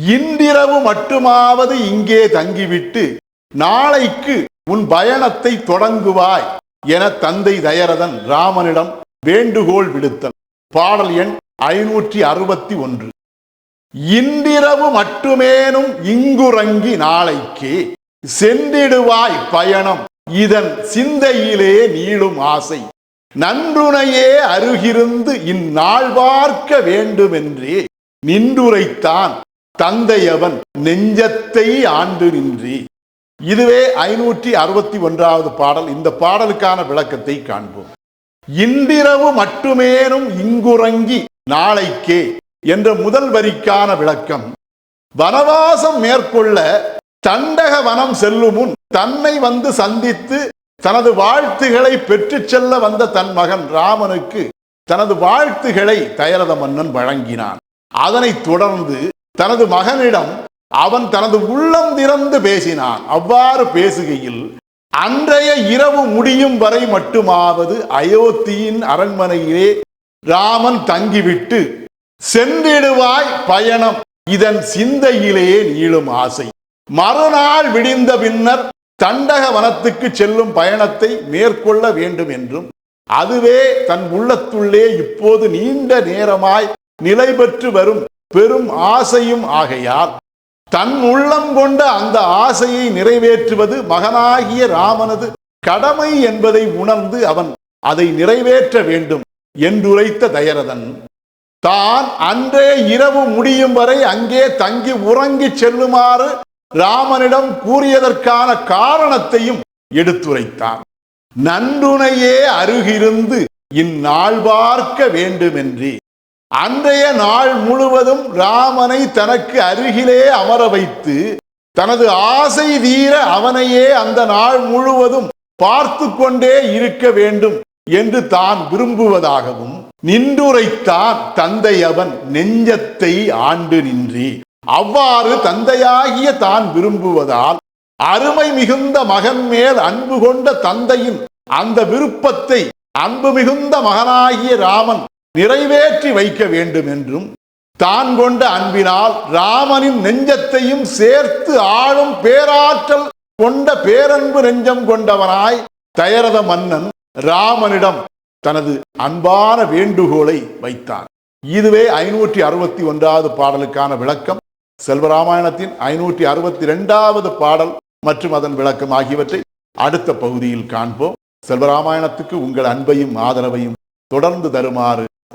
இன்றிரவு மட்டுமாவது இங்கே தங்கிவிட்டு நாளைக்கு உன் பயணத்தை தொடங்குவாய் என தந்தை தயரதன் ராமனிடம் வேண்டுகோள் விடுத்தல் பாடல் எண் ஐநூற்றி அறுபத்தி ஒன்று. இன்றிரவு மட்டுமேனும் இங்குறங்கி நாளைக்கு சென்றிடுவாய் பயணம் இதன் சிந்தையிலே நீளும் ஆசை. நன்றுணையே அருகிருந்து இந்நாள் பார்க்க வேண்டுமென்றே நின்றுரைத்தான் தந்தையவன் நெஞ்சத்தை ஆண்டு நின்றி. இதுவே ஐநூற்றி அறுபத்தி ஒன்றாவது பாடல். இந்த பாடலுக்கான விளக்கத்தை காண்போம். இன்றிரவு மட்டுமேனும் இங்குறங்கி நாளைக்கே என்ற முதல் வரிக்கான விளக்கம். வனவாசம் மேற்கொள்ள தண்டக வனம் செல்லும் முன் தன்னை வந்து சந்தித்து தனது வாழ்த்துகளை பெற்று செல்ல வந்த தன் மகன் ராமனுக்கு தனது வாழ்த்துகளை தயரத மன்னன் வழங்கினான். அதனைத் தொடர்ந்து தனது மகனிடம் அவன் தனது உள்ளம் திறந்து பேசினான். அவ்வாறு பேசுகையில் அன்றைய இரவு முடியும் வரை மட்டுமாவது அயோத்தியின் அரண்மனையிலே ராமன் தங்கிவிட்டு சென்றிடுவாய் பயணம். இதன் சிந்தையிலே நீளும் ஆசை. மறுநாள் விடிந்த பின்னர் தண்டக வனத்துக்கு செல்லும் பயணத்தை மேற்கொள்ள வேண்டும் என்றும் அதுவே தன் உள்ளத்துள்ளே இப்போது நீண்ட நேரமாய் நிலை பெற்று வரும் பெரும் ஆசையும் ஆகையால் தன் உள்ளம் கொண்ட அந்த ஆசையை நிறைவேற்றுவது மகனாகிய ராமனது கடமை என்பதை உணர்ந்து அவன் அதை நிறைவேற்ற வேண்டும் என்றுரைத்த தயரதன். தான் அன்றே இரவு முடியும் வரை அங்கே தங்கி உறங்கிச் செல்லுமாறு ராமனிடம் கூறியதற்கான காரணத்தையும் எடுத்துரைத்தான். நன்றுணையே அருகிருந்து இந்நாள் பார்க்க வேண்டுமென்றே அன்றைய நாள் முழுவதும் ராமனை தனக்கு அருகிலே அமர வைத்து தனது ஆசை தீர அவனையே அந்த நாள் முழுவதும் பார்த்து கொண்டே இருக்க வேண்டும் என்று தான் விரும்புவதாகவும் நின்றுரைத்தான் தந்தை அவன் நெஞ்சத்தை ஆண்டு நின்றி. அவ்வாறு தந்தையாகிய தான் விரும்புவதால் அருமை மிகுந்த மகன் மேல் அன்பு கொண்ட தந்தையின் அந்த விருப்பத்தை அன்பு மிகுந்த மகனாகிய ராமன் நிறைவேற்றி வைக்க வேண்டும் என்றும் தான் கொண்ட அன்பினால் ராமனின் நெஞ்சத்தையும் சேர்த்து ஆளும் பேராற்றல் கொண்ட பேரன்பு நெஞ்சம் கொண்டவனாய் தயரத மன்னன் ராமனிடம் தனது அன்பான வேண்டுகோளை வைத்தான். இதுவே ஐநூற்றி அறுபத்தி ஒன்றாவது பாடலுக்கான விளக்கம். செல்வராமாயணத்தின் ஐநூற்றி அறுபத்தி ரெண்டாவது பாடல் மற்றும் அதன் விளக்கம் ஆகியவற்றை அடுத்த பகுதியில் காண்போம். செல்வராமாயணத்துக்கு உங்கள் அன்பையும் ஆதரவையும் தொடர்ந்து தருமாறு